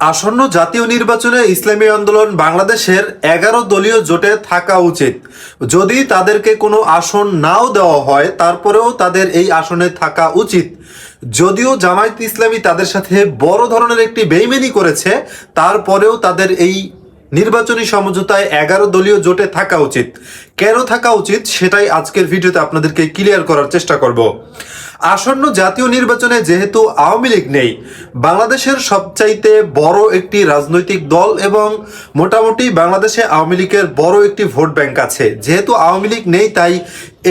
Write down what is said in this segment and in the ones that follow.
আসন্ন জাতীয় নির্বাচনে ইসলামী আন্দোলন বাংলাদেশের এগারো দলীয় জোটে থাকা উচিত। যদি তাদেরকে কোনো আসন নাও দেওয়া হয়, তারপরেও তাদের এই আসনে থাকা উচিত। যদিও জামায়াত ইসলামী তাদের সাথে বড় ধরনের একটি বেইমেনি করেছে, তারপরেও তাদের এই নির্বাচনী সমঝোতায় এগারো দলীয় জোটে থাকা উচিত। কেন থাকা উচিত সেটাই আজকের ভিডিওতে আপনাদেরকে ক্লিয়ার করার চেষ্টা করব। আসন্ন জাতীয় নির্বাচনে যেহেতু আওয়ামী লীগ নেই, বাংলাদেশের সবচাইতে বড় একটি রাজনৈতিক দল এবং মোটামুটি বাংলাদেশে আওয়ামী লীগের বড় একটি ভোট ব্যাংক আছে। যেহেতু আওয়ামী লীগ নেই, তাই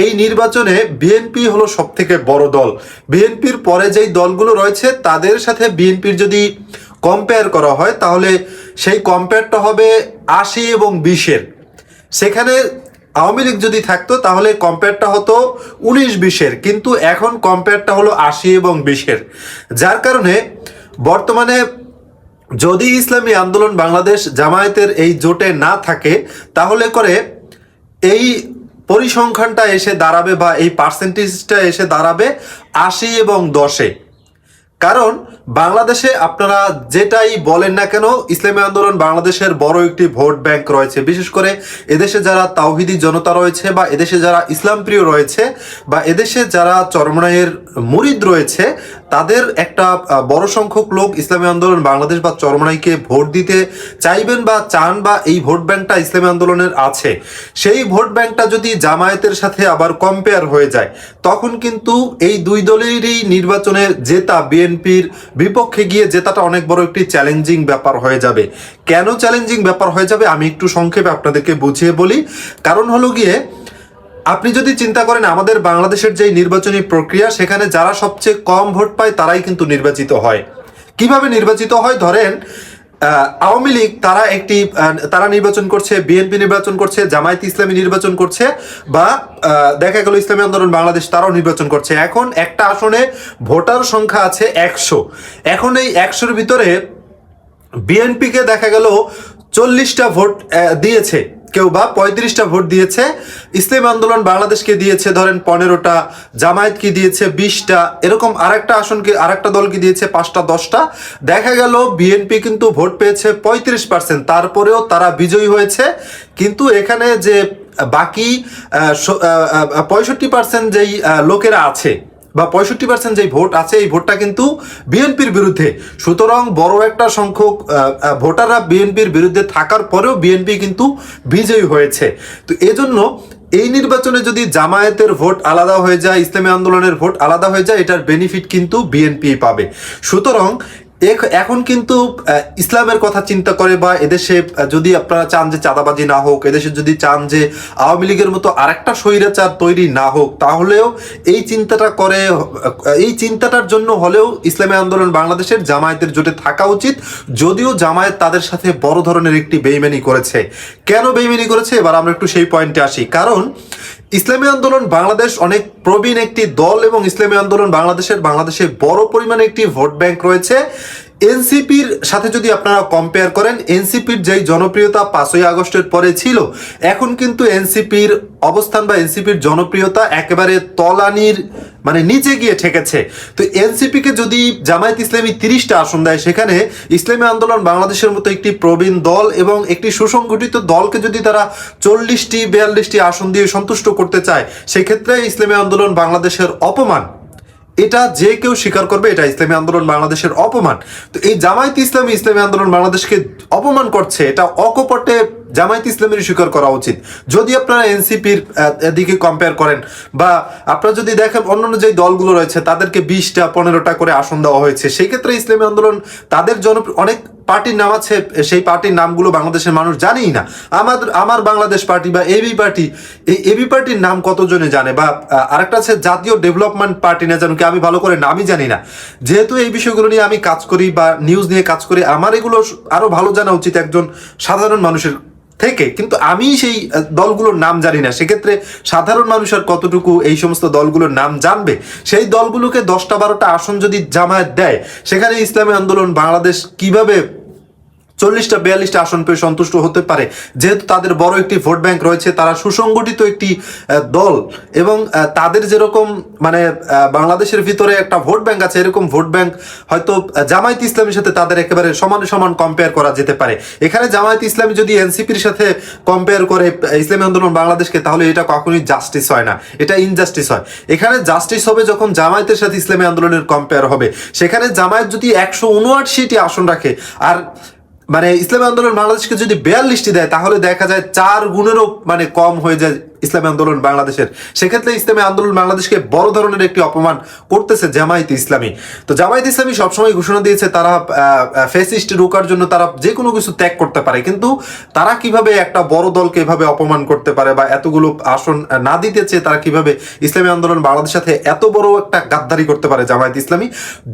এই নির্বাচনে বিএনপি হলো সব থেকে বড় দল। বিএনপির পরে যেই দলগুলো রয়েছে, তাদের সাথে বিএনপির যদি কম্পেয়ার করা হয়, তাহলে সেই কম্পেয়ারটা হবে আশি এবং বিশের। সেখানে আওয়ামী লীগ যদি থাকতো, তাহলে কম্পেয়ারটা হতো উনিশ বিশের। কিন্তু এখন কম্পেয়ারটা হলো আশি এবং বিশের। যার কারণে বর্তমানে যদি ইসলামী আন্দোলন বাংলাদেশ জামায়াতের এই জোটে না থাকে, তাহলে করে এই পরিসংখ্যানটা এসে দাঁড়াবে বা এই পার্সেন্টেজটা এসে দাঁড়াবে আশি এবং দশে। কারণ বাংলাদেশে আপনারা যেটাই বলেন না কেন, ইসলামী আন্দোলন বাংলাদেশের বড় একটি ভোট ব্যাংক রয়েছে। বিশেষ করে এদেশে যারা তাওহিদি জনতা রয়েছে বা এদেশে যারা ইসলাম প্রিয় রয়েছে বা এদেশে যারা চরমনাইয়ের মুরিদ রয়েছে, তাদের একটা বড় সংখ্যক লোক ইসলামী আন্দোলন বাংলাদেশ বা চরমনাইকে ভোট দিতে চাইবেন বা চান বা এই ভোট ব্যাংকটা ইসলামী আন্দোলনের আছে। সেই ভোট ব্যাংকটা যদি জামায়াতের সাথে আবার কম্পেয়ার হয়ে যায়, তখন কিন্তু এই দুই দলেরই নির্বাচনে জেতা বিএনপির বিপক্ষে গিয়ে জেতাটা অনেক বড় একটি চ্যালেঞ্জিং ব্যাপার হয়ে যাবে। কেন চ্যালেঞ্জিং ব্যাপার হয়ে যাবে আমি একটু সংক্ষেপে আপনাদেরকে বুঝিয়ে বলি। কারণ হলো গিয়ে, আপনি যদি চিন্তা করেন আমাদের বাংলাদেশের যে নির্বাচনী প্রক্রিয়া, সেখানে যারা সবচেয়ে কম ভোট পায় তারাই কিন্তু নির্বাচিত হয়। কীভাবে নির্বাচিত হয়? ধরেন আওয়ামী লীগ, তারা একটি তারা নির্বাচন করছে, বিএনপি নির্বাচন করছে, জামায়াত ইসলামী নির্বাচন করছে, বা দেখা গেল ইসলামী আন্দোলন বাংলাদেশ, তারাও নির্বাচন করছে। এখন একটা আসনে ভোটার সংখ্যা আছে একশো। এখন এই একশোর ভিতরে বিএনপিকে দেখা গেল চল্লিশটা ভোট দিয়েছে। কেউ বা পঁয়ত্রিশটা ভোট দিয়েছে। ইসলাম আন্দোলন বাংলাদেশকে দিয়েছে, ধরেন পনেরোটা, জামায়াতকে দিয়েছে বিশটা, এরকম আরেকটা আসনকে, আরেকটা দলকে দিয়েছে পাঁচটা, দশটা। দেখা গেল বিএনপি কিন্তু ভোট পেয়েছে পঁয়ত্রিশ পার্সেন্ট তারপরেও তারা বিজয়ী হয়েছে। কিন্তু এখানে যে বাকি পঁয়ষট্টি পার্সেন্ট যেই লোকেরা আছে বা পঁয়ষট্টি পার্সেন্ট যেই ভোট আছে, এই ভোটটা কিন্তু বিএনপির বিরুদ্ধে। সুতরাং বড় একটা সংখ্যক ভোটাররা বিএনপির বিরুদ্ধে থাকার পরেও বিএনপি কিন্তু বিজয়ী হয়েছে। তো এজন্য এই নির্বাচনে যদি জামায়াতের ভোট আলাদা হয়ে যায়, ইসলামী আন্দোলনের ভোট আলাদা হয়ে যায়, এটার বেনিফিট কিন্তু বিএনপি পাবে। সুতরাং এখন কিন্তু ইসলামের কথা চিন্তা করে বা এদেশে যদি আপনারা চান যে চাঁদাবাজি না হোক, এদেশে যদি চান যে আওয়ামী লীগের মতো আরেকটা স্বৈরাচার তৈরি না হোক, তাহলেও এই চিন্তাটা করে এই চিন্তাটার জন্য হলেও ইসলামী আন্দোলন বাংলাদেশের জামায়াতের জোটে থাকা উচিত। যদিও জামায়াত তাদের সাথে বড় ধরনের একটি বেইমানি করেছে। কেন বেইমানি করেছে? এবার আমরা একটু সেই পয়েন্টে আসি। কারণ ইসলামী আন্দোলন বাংলাদেশ অনেক প্রবীণ একটি দল এবং ইসলামী আন্দোলন বাংলাদেশের বাংলাদেশে বড় পরিমাণে একটি ভোট ব্যাংক রয়েছে। এনসিপির সাথে যদি আপনারা কম্পেয়ার করেন, এনসিপির যেই জনপ্রিয়তা পাঁচই আগস্টের পরে ছিল, এখন কিন্তু এনসিপির অবস্থান বা এনসিপির জনপ্রিয়তা একেবারে তলানির মানে নিচে গিয়ে ঠেকেছে। তো এনসিপিকে যদি জামায়াত ইসলামী তিরিশটা আসন দেয়, সেখানে ইসলামী আন্দোলন বাংলাদেশের মতো একটি প্রবীণ দল এবং একটি সুসংগঠিত দলকে যদি তারা চল্লিশটি, বিয়াল্লিশটি আসন দিয়ে সন্তুষ্ট করতে চায়, সেক্ষেত্রে ইসলামী আন্দোলন বাংলাদেশের অপমান এটা যে কেউ স্বীকার করবে, এটা ইসলামী আন্দোলন বাংলাদেশের অপমান। তো এই জামায়াত ইসলামী ইসলামী আন্দোলন বাংলাদেশকে অপমান করছে, এটা অকপটে জামায়াত ইসলামের স্বীকার করা উচিত। যদি আপনারা এনসিপির দিকে কম্পেয়ার করেন, বা আপনারা যদি দেখেন অন্যান্য যে দলগুলো রয়েছে, তাদেরকে বিশটা, পনেরোটা করে আসন দেওয়া হয়েছে, সেই ক্ষেত্রে ইসলামী আন্দোলন তাদের জন অনেক পার্টির নাম আছে, সেই পার্টির নামগুলো বাংলাদেশের মানুষ জানেই না। আমাদের আমার বাংলাদেশ পার্টি বা এবি পার্টি, এই এবি পার্টির নাম কতজনে জানে? বা আরেকটা আছে, জাতীয় ডেভেলপমেন্ট পার্টি না জানো কি? আমি ভালো করে নামই জানি না। যেহেতু এই বিষয়গুলো নিয়ে আমি কাজ করি বা নিউজ নিয়ে কাজ করি, আমার এগুলো আরও ভালো জানা উচিত একজন সাধারণ মানুষের থেকে। কিন্তু আমি সেই দলগুলোর নাম জানি না। সেক্ষেত্রে সাধারণ মানুষ আর কতটুকু এই সমস্ত দলগুলোর নাম জানবে? সেই দলগুলোকে দশটা বারোটা আসন যদি জামায়াত দেয়, সেখানে ইসলামী আন্দোলন বাংলাদেশ কীভাবে চল্লিশটা, বিয়াল্লিশটা আসন পেয়ে সন্তুষ্ট হতে পারে। যেহেতু তাদের বড় একটি ভোট ব্যাংক রয়েছে, তারা সুসংগঠিত একটি দল এবং তাদের যেরকম মানে বাংলাদেশের ভিতরে একটা ভোট ব্যাংক আছে, এরকম ভোট ব্যাংক হয়তো জামায়াত ইসলামের সাথে তাদের একেবারে সমানে সমান কম্পেয়ার করা যেতে পারে। এখানে জামায়াত ইসলামী যদি এনসিপির সাথে কম্পেয়ার করে ইসলামী আন্দোলন বাংলাদেশকে, তাহলে এটা কখনোই জাস্টিস হয় না। এটা ইনজাস্টিস হয়। এখানে জাস্টিস হবে যখন জামায়াতের সাথে ইসলামী আন্দোলনের কম্পেয়ার হবে। সেখানে জামায়াত যদি একশো উনআশিটি আসন রাখে, আর মানে ইসলামী আন্দোলন বাংলাদেশকে যদি বিয়াল্লিশটি দেয়, তাহলে দেখা যায় চার গুণেরও মানে কম হয়ে যায় ইসলামী আন্দোলন বাংলাদেশের। সেক্ষেত্রে ইসলামী আন্দোলন বাংলাদেশকে বড় ধরনের একটি অপমান করতেছে জামায়াত ইসলামী। তো জামায়াত ইসলামী সবসময় ঘোষণা দিয়েছে তারা ফেসিস্ট রোকার জন্য তারা যে কোনো কিছু ত্যাগ করতে পারে। কিন্তু তারা কীভাবে একটা বড় দলকে এভাবে অপমান করতে পারে বা এতগুলো আসন না দিতে চেয়ে তারা কীভাবে ইসলামী আন্দোলন বাংলাদেশের সাথে এত বড় একটা গাদ্দারি করতে পারে জামায়াত ইসলামী?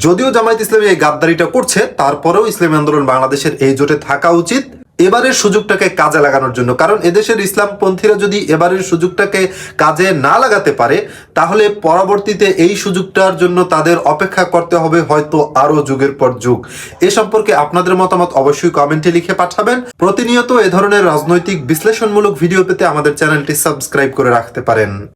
যদিও জামায়াত ইসলামী এই গাদ্দারিটা করছে, তারপরেও ইসলামী আন্দোলন বাংলাদেশের এই জোটে থাকা উচিত। এবারের সুযোগটাকে কাজে লাগানোর জন্য। কারণ এদেশের ইসলামপন্থীরা যদি এবারের সুযোগটাকে কাজে না লাগাতে পারে, তাহলে পরবর্তীতে এই সুযোগটার জন্য তাদের অপেক্ষা করতে হবে হয়তো আরও যুগের পর যুগ। এ সম্পর্কে আপনাদের মতামত অবশ্যই কমেন্টে লিখে পাঠাবেন। প্রতিনিয়ত এ ধরনের রাজনৈতিক বিশ্লেষণমূলক ভিডিও পেতে আমাদের চ্যানেলটি সাবস্ক্রাইব করে রাখতে পারেন।